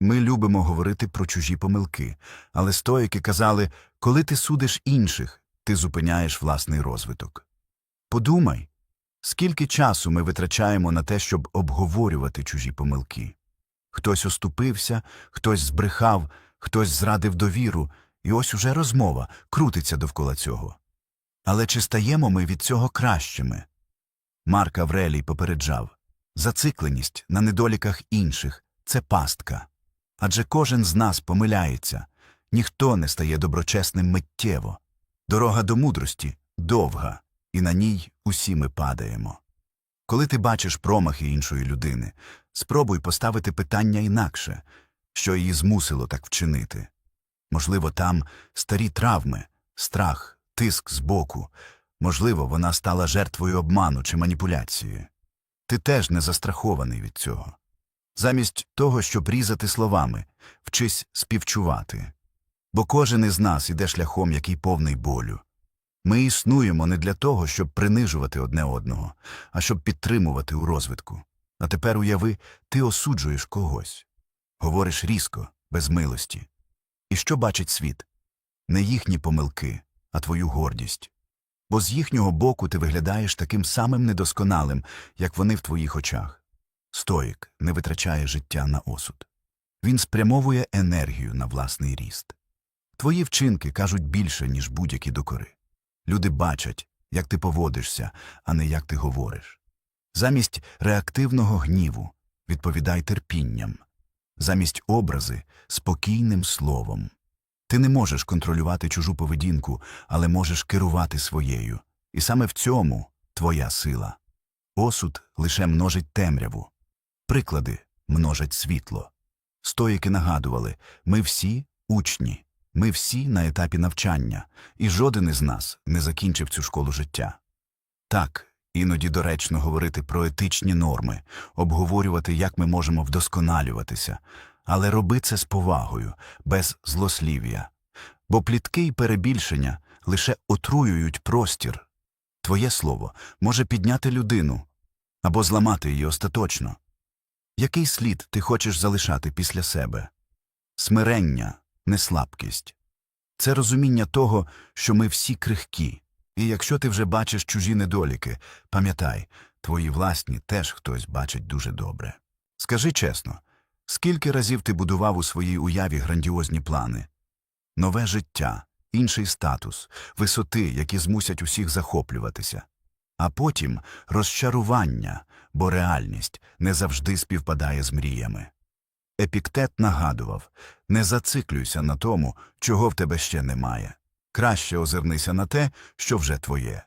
Ми любимо говорити про чужі помилки, але стоїки казали, коли ти судиш інших, ти зупиняєш власний розвиток. Подумай, скільки часу ми витрачаємо на те, щоб обговорювати чужі помилки. Хтось оступився, хтось збрехав, хтось зрадив довіру, і ось уже розмова крутиться довкола цього. Але чи стаємо ми від цього кращими? Марк Аврелій попереджав зацикленість на недоліках інших це пастка. Адже кожен з нас помиляється, ніхто не стає доброчесним миттєво. Дорога до мудрості довга, і на ній усі ми падаємо. Коли ти бачиш промахи іншої людини, спробуй поставити питання інакше, що її змусило так вчинити. Можливо, там старі травми, страх, тиск збоку, можливо, вона стала жертвою обману чи маніпуляції. Ти теж не застрахований від цього. Замість того, щоб різати словами, вчись співчувати. Бо кожен із нас іде шляхом, який повний болю. Ми існуємо не для того, щоб принижувати одне одного, а щоб підтримувати у розвитку. А тепер уяви, ти осуджуєш когось. Говориш різко, без милості. І що бачить світ? Не їхні помилки, а твою гордість. Бо з їхнього боку ти виглядаєш таким самим недосконалим, як вони в твоїх очах. Стоїк не витрачає життя на осуд. Він спрямовує енергію на власний ріст. Твої вчинки кажуть більше, ніж будь-які докори. Люди бачать, як ти поводишся, а не як ти говориш. Замість реактивного гніву відповідай терпінням, замість образи спокійним словом. Ти не можеш контролювати чужу поведінку, але можеш керувати своєю. І саме в цьому твоя сила. Осуд лише множить темряву. Приклади множать світло. Стоїки нагадували ми всі учні, ми всі на етапі навчання, і жоден із нас не закінчив цю школу життя. Так, іноді доречно говорити про етичні норми, обговорювати, як ми можемо вдосконалюватися, але роби це з повагою, без злослів'я. Бо плітки й перебільшення лише отруюють простір. Твоє слово може підняти людину або зламати її остаточно. Який слід ти хочеш залишати після себе? Смирення, не слабкість. Це розуміння того, що ми всі крихкі, і якщо ти вже бачиш чужі недоліки, пам'ятай, твої власні теж хтось бачить дуже добре. Скажи чесно, скільки разів ти будував у своїй уяві грандіозні плани? Нове життя, інший статус, висоти, які змусять усіх захоплюватися. А потім розчарування, бо реальність не завжди співпадає з мріями. Епіктет нагадував не зациклюйся на тому, чого в тебе ще немає. Краще озирнися на те, що вже твоє.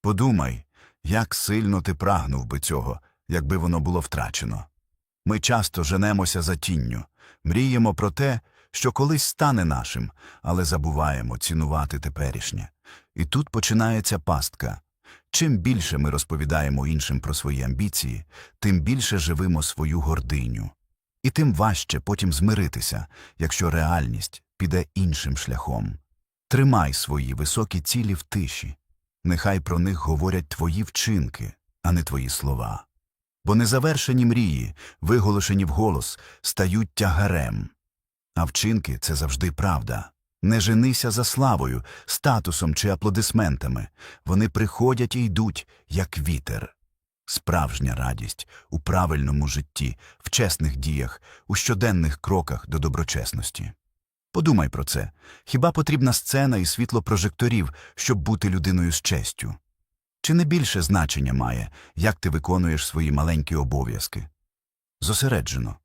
Подумай, як сильно ти прагнув би цього, якби воно було втрачено. Ми часто женемося за тінню, мріємо про те, що колись стане нашим, але забуваємо цінувати теперішнє. І тут починається пастка. Чим більше ми розповідаємо іншим про свої амбіції, тим більше живимо свою гординю. І тим важче потім змиритися, якщо реальність піде іншим шляхом. Тримай свої високі цілі в тиші. Нехай про них говорять твої вчинки, а не твої слова. Бо незавершені мрії, виголошені вголос, стають тягарем. А вчинки це завжди правда. Не женися за славою, статусом чи аплодисментами. Вони приходять і йдуть, як вітер. Справжня радість у правильному житті, в чесних діях, у щоденних кроках до доброчесності. Подумай про це. Хіба потрібна сцена і світло прожекторів, щоб бути людиною з честю? Чи не більше значення має, як ти виконуєш свої маленькі обов'язки? Зосереджено,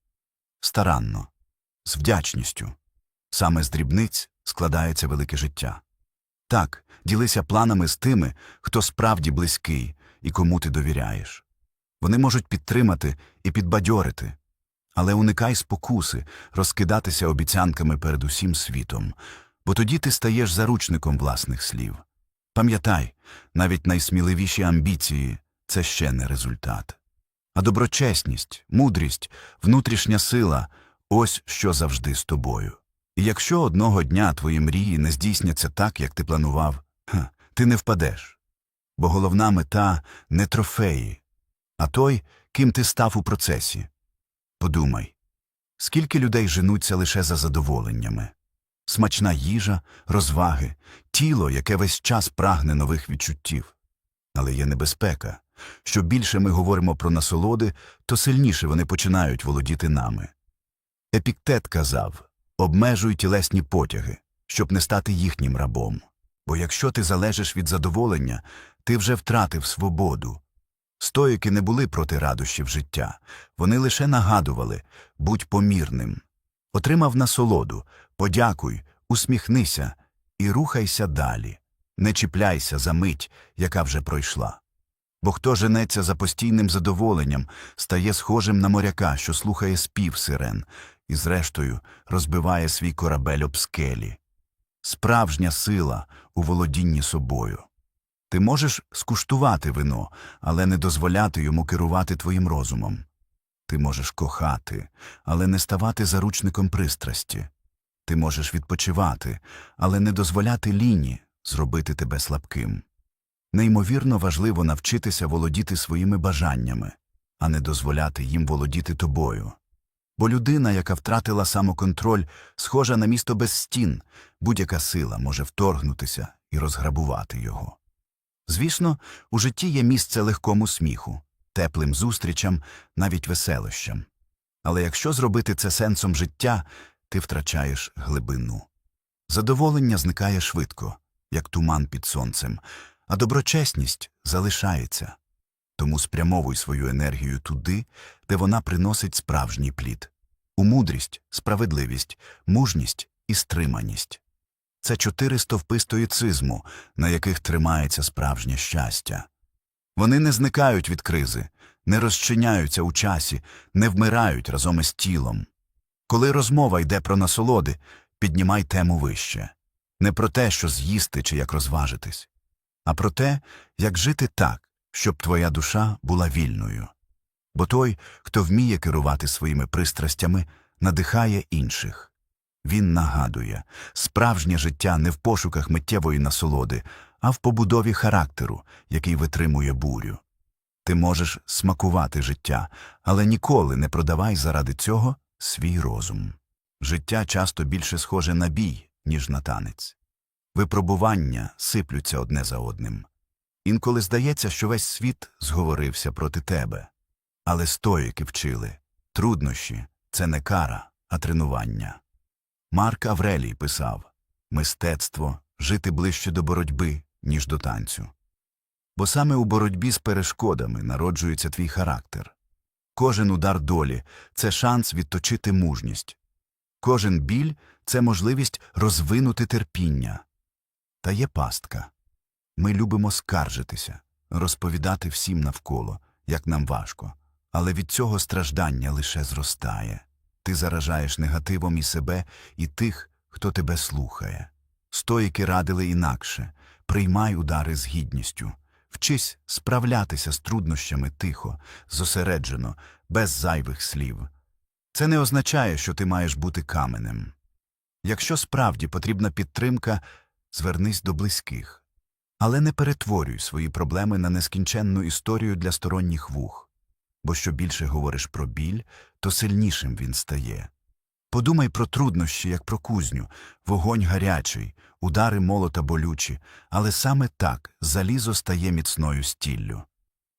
старанно, з вдячністю. Саме з дрібниць складається велике життя. Так, ділися планами з тими, хто справді близький і кому ти довіряєш. Вони можуть підтримати і підбадьорити, але уникай спокуси розкидатися обіцянками перед усім світом, бо тоді ти стаєш заручником власних слів. Пам'ятай, навіть найсміливіші амбіції це ще не результат. А доброчесність, мудрість, внутрішня сила ось що завжди з тобою. І якщо одного дня твої мрії не здійсняться так, як ти планував, ти не впадеш. Бо головна мета не трофеї, а той, ким ти став у процесі. Подумай, Скільки людей женуться лише за задоволеннями? Смачна їжа, розваги, тіло, яке весь час прагне нових відчуттів. Але є небезпека. Що більше ми говоримо про насолоди, то сильніше вони починають володіти нами. Епіктет казав обмежуй тілесні потяги, щоб не стати їхнім рабом. Бо якщо ти залежиш від задоволення, ти вже втратив свободу. Стоїки не були проти радощів життя, вони лише нагадували будь помірним. Отримав насолоду, подякуй, усміхнися і рухайся далі. Не чіпляйся за мить, яка вже пройшла. Бо хто женеться за постійним задоволенням, стає схожим на моряка, що слухає спів сирен, і, зрештою, розбиває свій корабель об скелі. Справжня сила у володінні собою. Ти можеш скуштувати вино, але не дозволяти йому керувати твоїм розумом. Ти можеш кохати, але не ставати заручником пристрасті. Ти можеш відпочивати, але не дозволяти ліні зробити тебе слабким. Неймовірно важливо навчитися володіти своїми бажаннями, а не дозволяти їм володіти тобою. Бо людина, яка втратила самоконтроль, схожа на місто без стін, будь-яка сила може вторгнутися і розграбувати його. Звісно, у житті є місце легкому сміху, теплим зустрічам, навіть веселощам. Але якщо зробити це сенсом життя, ти втрачаєш глибину. Задоволення зникає швидко, як туман під сонцем, а доброчесність залишається. Тому спрямовуй свою енергію туди, де вона приносить справжній плід у мудрість, справедливість, мужність і стриманість. Це чотири стовпи стоїцизму, на яких тримається справжнє щастя. Вони не зникають від кризи, не розчиняються у часі, не вмирають разом із тілом. Коли розмова йде про насолоди, піднімай тему вище не про те, що з'їсти чи як розважитись, а про те, як жити так, щоб твоя душа була вільною. Бо той, хто вміє керувати своїми пристрастями, надихає інших. Він нагадує справжнє життя не в пошуках миттєвої насолоди, а в побудові характеру, який витримує бурю. Ти можеш смакувати життя, але ніколи не продавай заради цього свій розум. Життя часто більше схоже на бій, ніж на танець. Випробування сиплються одне за одним. Інколи здається, що весь світ зговорився проти тебе. Але стоїки вчили труднощі це не кара, а тренування. Марк Аврелій писав мистецтво жити ближче до боротьби, ніж до танцю. Бо саме у боротьбі з перешкодами народжується твій характер. Кожен удар долі це шанс відточити мужність. Кожен біль це можливість розвинути терпіння. Та є пастка. Ми любимо скаржитися, розповідати всім навколо, як нам важко, але від цього страждання лише зростає. Ти заражаєш негативом і себе, і тих, хто тебе слухає. Стоїки радили інакше приймай удари з гідністю, вчись справлятися з труднощами тихо, зосереджено, без зайвих слів. Це не означає, що ти маєш бути каменем. Якщо справді потрібна підтримка, звернись до близьких. Але не перетворюй свої проблеми на нескінченну історію для сторонніх вух, бо що більше говориш про біль, то сильнішим він стає. Подумай про труднощі, як про кузню, вогонь гарячий, удари молота болючі, але саме так залізо стає міцною стіллю.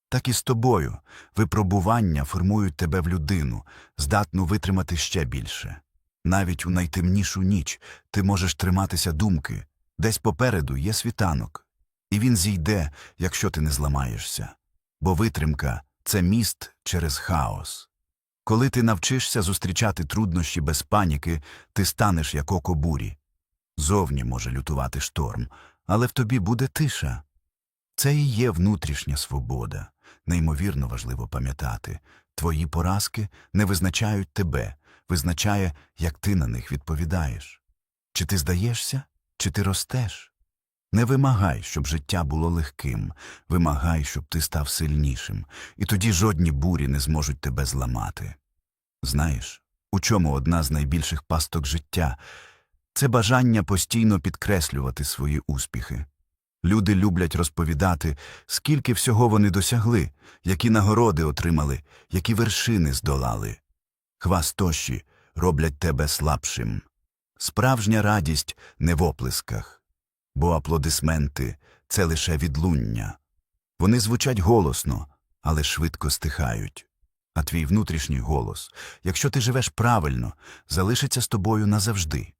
Так і з тобою випробування формують тебе в людину, здатну витримати ще більше. Навіть у найтемнішу ніч ти можеш триматися думки, десь попереду є світанок, і він зійде, якщо ти не зламаєшся. Бо витримка це міст через хаос. Коли ти навчишся зустрічати труднощі без паніки, ти станеш як око бурі. Зовні може лютувати шторм, але в тобі буде тиша. Це і є внутрішня свобода. Неймовірно важливо пам'ятати твої поразки не визначають тебе, визначає, як ти на них відповідаєш. Чи ти здаєшся, чи ти ростеш? Не вимагай, щоб життя було легким, вимагай, щоб ти став сильнішим, і тоді жодні бурі не зможуть тебе зламати. Знаєш, у чому одна з найбільших пасток життя це бажання постійно підкреслювати свої успіхи. Люди люблять розповідати, скільки всього вони досягли, які нагороди отримали, які вершини здолали. Хвастощі роблять тебе слабшим. Справжня радість не в оплесках, бо аплодисменти це лише відлуння. Вони звучать голосно, але швидко стихають. А твій внутрішній голос, якщо ти живеш правильно, залишиться з тобою назавжди.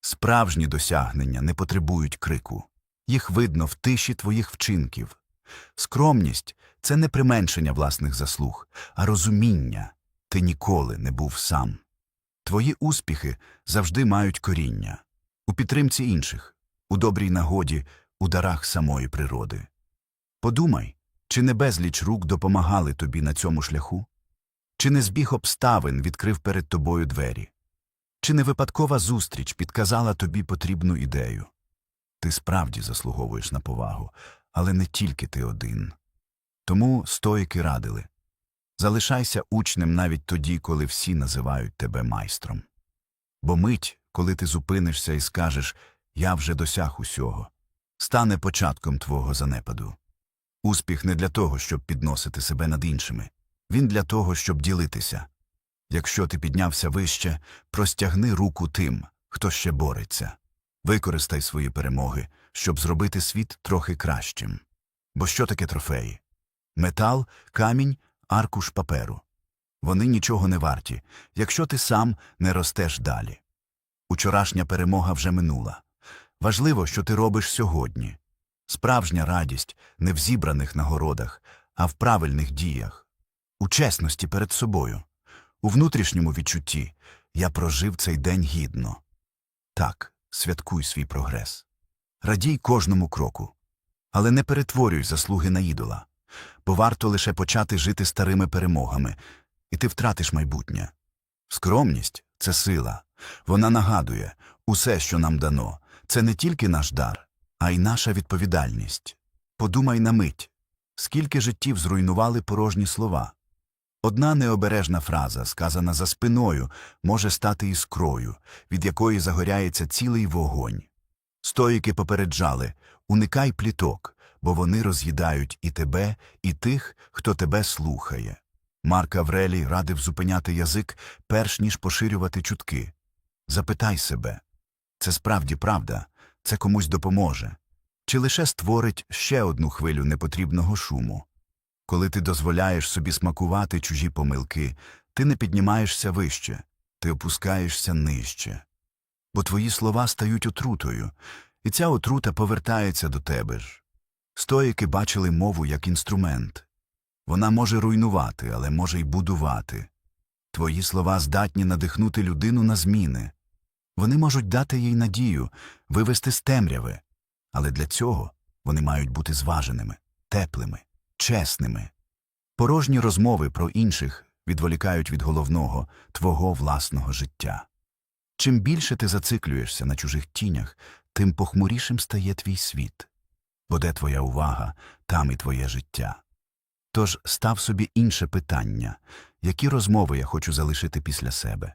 Справжні досягнення не потребують крику. Їх видно в тиші твоїх вчинків. Скромність це не применшення власних заслуг, а розуміння ти ніколи не був сам. Твої успіхи завжди мають коріння у підтримці інших, у добрій нагоді, у дарах самої природи. Подумай, чи не безліч рук допомагали тобі на цьому шляху? Чи не збіг обставин відкрив перед тобою двері? Чи не випадкова зустріч підказала тобі потрібну ідею? Ти справді заслуговуєш на повагу, але не тільки ти один. Тому стоїки радили залишайся учнем навіть тоді, коли всі називають тебе майстром. Бо мить, коли ти зупинишся і скажеш Я вже досяг усього, стане початком твого занепаду. Успіх не для того, щоб підносити себе над іншими, він для того, щоб ділитися. Якщо ти піднявся вище, простягни руку тим, хто ще бореться. Використай свої перемоги, щоб зробити світ трохи кращим. Бо що таке трофеї? Метал, камінь, аркуш паперу. Вони нічого не варті, якщо ти сам не ростеш далі. Учорашня перемога вже минула. Важливо, що ти робиш сьогодні. Справжня радість не в зібраних нагородах, а в правильних діях, у чесності перед собою, у внутрішньому відчутті я прожив цей день гідно. Так, святкуй свій прогрес. Радій кожному кроку. Але не перетворюй заслуги на ідола, бо варто лише почати жити старими перемогами, і ти втратиш майбутнє. Скромність це сила. Вона нагадує усе, що нам дано, це не тільки наш дар, а й наша відповідальність. Подумай на мить, скільки життів зруйнували порожні слова. Одна необережна фраза, сказана за спиною, може стати іскрою, від якої загоряється цілий вогонь. Стоїки попереджали уникай пліток, бо вони роз'їдають і тебе, і тих, хто тебе слухає. Марк Аврелій радив зупиняти язик, перш ніж поширювати чутки. Запитай себе це справді правда, це комусь допоможе, чи лише створить ще одну хвилю непотрібного шуму. Коли ти дозволяєш собі смакувати чужі помилки, ти не піднімаєшся вище, ти опускаєшся нижче. Бо твої слова стають отрутою, і ця отрута повертається до тебе ж. Стоїки бачили мову як інструмент. Вона може руйнувати, але може й будувати. Твої слова здатні надихнути людину на зміни. Вони можуть дати їй надію, вивести з темряви, але для цього вони мають бути зваженими, теплими, чесними. Порожні розмови про інших відволікають від головного твого власного життя. Чим більше ти зациклюєшся на чужих тінях, тим похмурішим стає твій світ. Бо де твоя увага, там і твоє життя. Тож став собі інше питання які розмови я хочу залишити після себе?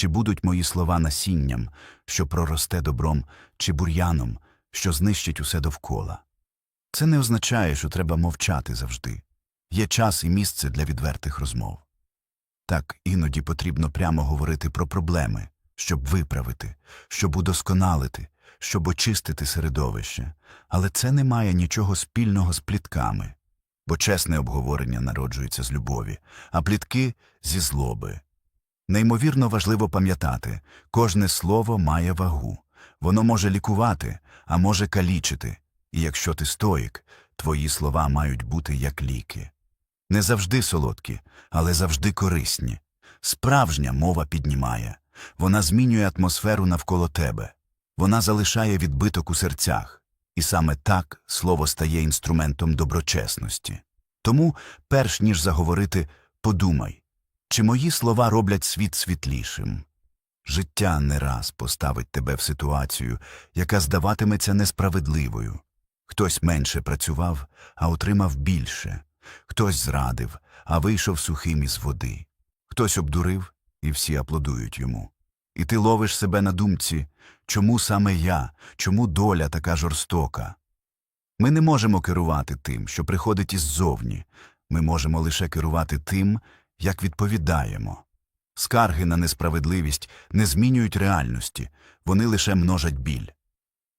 Чи будуть мої слова насінням, що проросте добром, чи бур'яном, що знищить усе довкола? Це не означає, що треба мовчати завжди. Є час і місце для відвертих розмов. Так, іноді потрібно прямо говорити про проблеми, щоб виправити, щоб удосконалити, щоб очистити середовище, але це не має нічого спільного з плітками, бо чесне обговорення народжується з любові, а плітки зі злоби. Неймовірно важливо пам'ятати кожне слово має вагу, воно може лікувати, а може калічити, і якщо ти стоїк, твої слова мають бути як ліки. Не завжди солодкі, але завжди корисні. Справжня мова піднімає, вона змінює атмосферу навколо тебе, вона залишає відбиток у серцях, і саме так слово стає інструментом доброчесності. Тому, перш ніж заговорити, подумай, чи мої слова роблять світ світлішим. Життя не раз поставить тебе в ситуацію, яка здаватиметься несправедливою. Хтось менше працював, а отримав більше, хтось зрадив, а вийшов сухим із води, хтось обдурив, і всі аплодують йому. І ти ловиш себе на думці, чому саме я, чому доля така жорстока. Ми не можемо керувати тим, що приходить іззовні, ми можемо лише керувати тим, як відповідаємо. скарги на несправедливість не змінюють реальності, вони лише множать біль.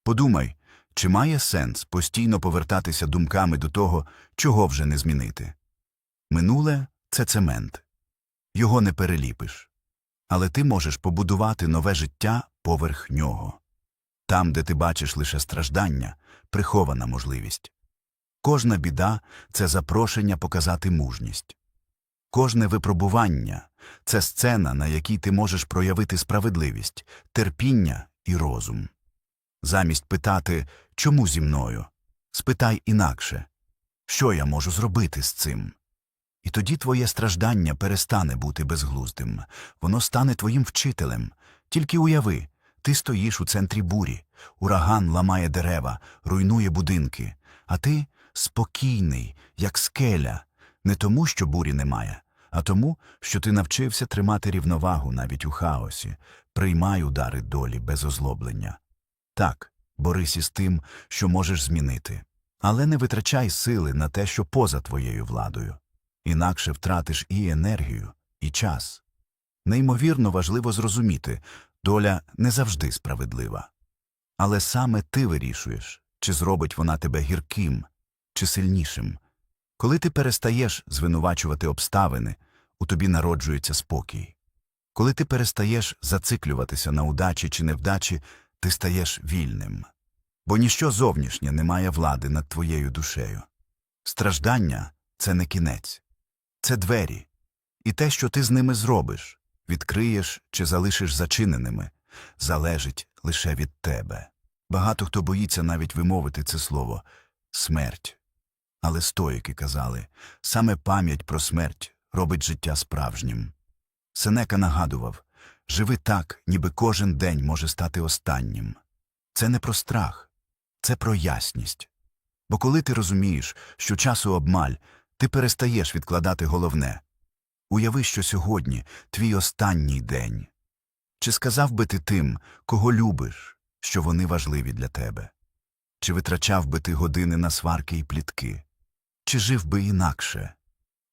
Подумай, чи має сенс постійно повертатися думками до того, чого вже не змінити? Минуле це цемент. Його не переліпиш. Але ти можеш побудувати нове життя поверх нього. Там, де ти бачиш лише страждання, прихована можливість. Кожна біда це запрошення показати мужність. Кожне випробування це сцена, на якій ти можеш проявити справедливість, терпіння і розум. Замість питати чому зі мною, спитай інакше що я можу зробити з цим? І тоді твоє страждання перестане бути безглуздим, воно стане твоїм вчителем. Тільки уяви, ти стоїш у центрі бурі, ураган ламає дерева, руйнує будинки, а ти спокійний, як скеля, не тому, що бурі немає, а тому, що ти навчився тримати рівновагу навіть у хаосі, приймай удари долі без озлоблення. Так, борись із тим, що можеш змінити, але не витрачай сили на те, що поза твоєю владою. Інакше втратиш і енергію, і час. Неймовірно важливо зрозуміти, доля не завжди справедлива. Але саме ти вирішуєш, чи зробить вона тебе гірким, чи сильнішим. Коли ти перестаєш звинувачувати обставини, у тобі народжується спокій. Коли ти перестаєш зациклюватися на удачі чи невдачі, ти стаєш вільним. Бо ніщо зовнішнє не має влади над твоєю душею. Страждання це не кінець, це двері. І те, що ти з ними зробиш, відкриєш чи залишиш зачиненими, залежить лише від тебе. Багато хто боїться навіть вимовити це слово смерть. Але стоїки казали саме пам'ять про смерть робить життя справжнім. Сенека нагадував живи так, ніби кожен день може стати останнім. Це не про страх, це про ясність. Бо коли ти розумієш, що часу обмаль, ти перестаєш відкладати головне. Уяви, що сьогодні твій останній день. Чи сказав би ти тим, кого любиш, що вони важливі для тебе? Чи витрачав би ти години на сварки і плітки? Чи жив би інакше?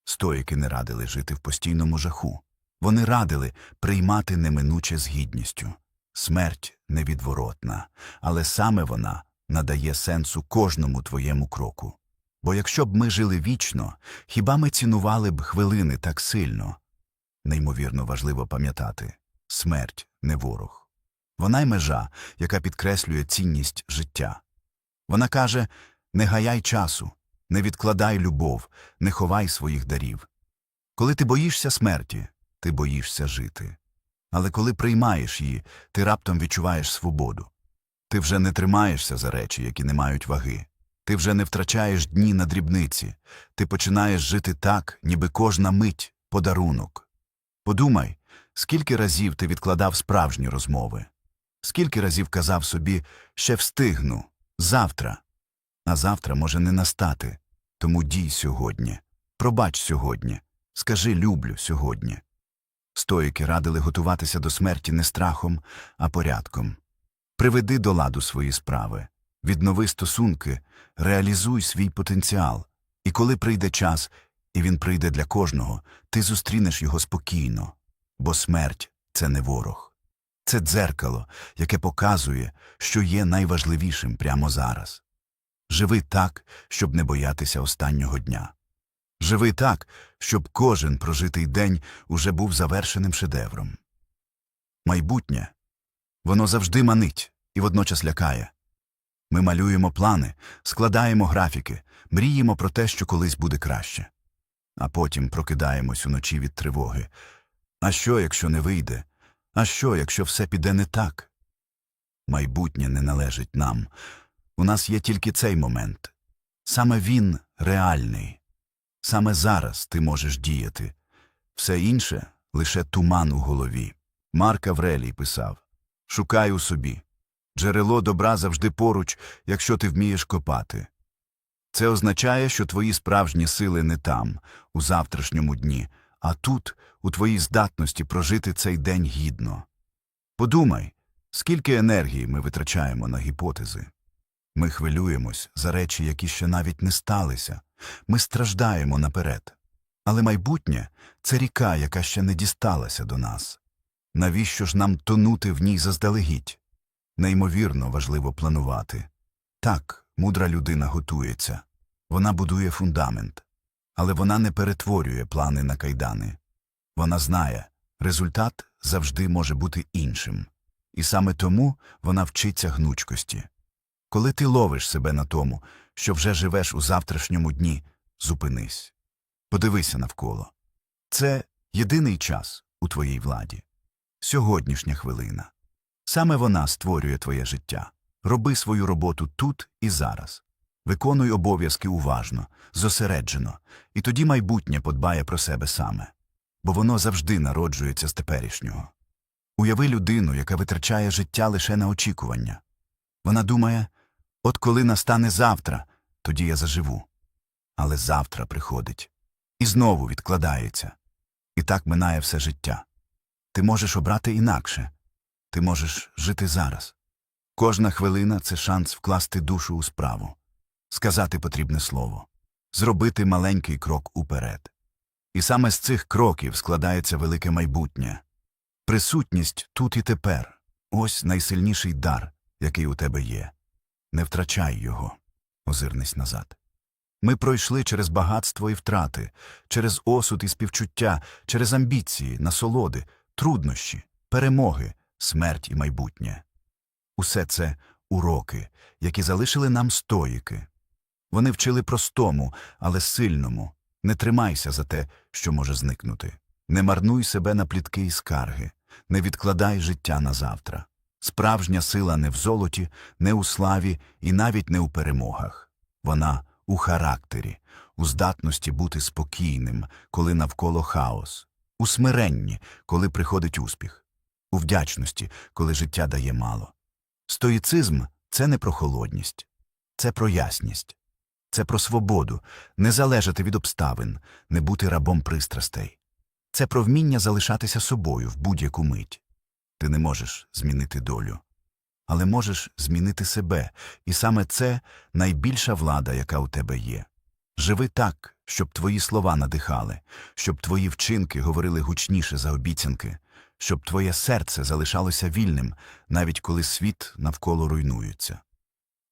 Стоїки не радили жити в постійному жаху. Вони радили приймати неминуче з гідністю. Смерть невідворотна, але саме вона надає сенсу кожному твоєму кроку. Бо якщо б ми жили вічно, хіба ми цінували б хвилини так сильно? Неймовірно важливо пам'ятати смерть не ворог. Вона й межа, яка підкреслює цінність життя. Вона каже не гаяй часу, не відкладай любов, не ховай своїх дарів. Коли ти боїшся смерті, ти боїшся жити. Але коли приймаєш її, ти раптом відчуваєш свободу. Ти вже не тримаєшся за речі, які не мають ваги. Ти вже не втрачаєш дні на дрібниці. Ти починаєш жити так, ніби кожна мить подарунок. Подумай, скільки разів ти відкладав справжні розмови, скільки разів казав собі ще встигну, завтра. А завтра може не настати. Тому дій сьогодні. Пробач сьогодні. Скажи люблю сьогодні. Стоїки радили готуватися до смерті не страхом, а порядком. Приведи до ладу свої справи, віднови стосунки, реалізуй свій потенціал. І коли прийде час, і він прийде для кожного, ти зустрінеш його спокійно, бо смерть це не ворог. Це дзеркало, яке показує, що є найважливішим прямо зараз. Живи так, щоб не боятися останнього дня. Живи так, щоб кожен прожитий день уже був завершеним шедевром. Майбутнє воно завжди манить і водночас лякає. Ми малюємо плани, складаємо графіки, мріємо про те, що колись буде краще. А потім прокидаємось уночі від тривоги. А що, якщо не вийде? А що, якщо все піде не так? Майбутнє не належить нам. У нас є тільки цей момент. Саме він реальний. Саме зараз ти можеш діяти. Все інше лише туман у голові. Марк Аврелій писав Шукай у собі. Джерело добра завжди поруч, якщо ти вмієш копати. Це означає, що твої справжні сили не там, у завтрашньому дні, а тут, у твоїй здатності прожити цей день гідно. Подумай, скільки енергії ми витрачаємо на гіпотези. Ми хвилюємось за речі, які ще навіть не сталися. Ми страждаємо наперед. Але майбутнє це ріка, яка ще не дісталася до нас. Навіщо ж нам тонути в ній заздалегідь? Неймовірно важливо планувати. Так, мудра людина готується. Вона будує фундамент. Але вона не перетворює плани на кайдани. Вона знає, результат завжди може бути іншим. І саме тому вона вчиться гнучкості. Коли ти ловиш себе на тому, що вже живеш у завтрашньому дні, зупинись. Подивися навколо. Це єдиний час у твоїй владі. Сьогоднішня хвилина. Саме вона створює твоє життя. Роби свою роботу тут і зараз. Виконуй обов'язки уважно, зосереджено, і тоді майбутнє подбає про себе саме. Бо воно завжди народжується з теперішнього. Уяви людину, яка витрачає життя лише на очікування. Вона думає, от коли настане завтра, тоді я заживу. Але завтра приходить і знову відкладається. І так минає все життя. Ти можеш обрати інакше. Ти можеш жити зараз. Кожна хвилина це шанс вкласти душу у справу, сказати потрібне слово, зробити маленький крок уперед. І саме з цих кроків складається велике майбутнє. Присутність тут і тепер ось найсильніший дар, який у тебе є. Не втрачай його, озирнись назад. Ми пройшли через багатство і втрати, через осуд і співчуття, через амбіції, насолоди, труднощі, перемоги, смерть і майбутнє. Усе це уроки, які залишили нам стоїки. Вони вчили простому, але сильному. Не тримайся за те, що може зникнути. Не марнуй себе на плітки і скарги, не відкладай життя на завтра. Справжня сила не в золоті, не у славі і навіть не у перемогах. Вона у характері, у здатності бути спокійним, коли навколо хаос, у смиренні, коли приходить успіх, у вдячності, коли життя дає мало. Стоїцизм це не про холодність, це про ясність, це про свободу, не залежати від обставин, не бути рабом пристрастей. Це про вміння залишатися собою в будь-яку мить. Ти не можеш змінити долю, але можеш змінити себе, і саме це найбільша влада, яка у тебе є. Живи так, щоб твої слова надихали, щоб твої вчинки говорили гучніше за обіцянки, щоб твоє серце залишалося вільним, навіть коли світ навколо руйнується.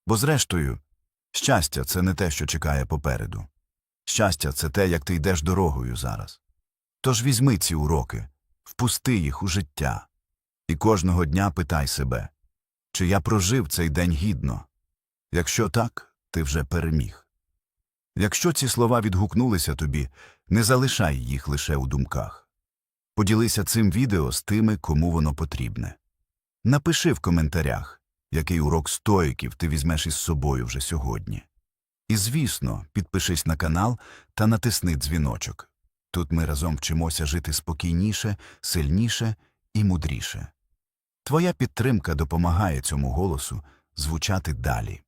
Бо, зрештою, щастя це не те, що чекає попереду. Щастя це те, як ти йдеш дорогою зараз. Тож візьми ці уроки, впусти їх у життя, і кожного дня питай себе, чи я прожив цей день гідно? Якщо так, ти вже переміг. Якщо ці слова відгукнулися тобі, не залишай їх лише у думках. Поділися цим відео з тими, кому воно потрібне. Напиши в коментарях, який урок стоїків ти візьмеш із собою вже сьогодні. І, звісно, підпишись на канал та натисни дзвіночок. Тут ми разом вчимося жити спокійніше, сильніше і мудріше. Твоя підтримка допомагає цьому голосу звучати далі.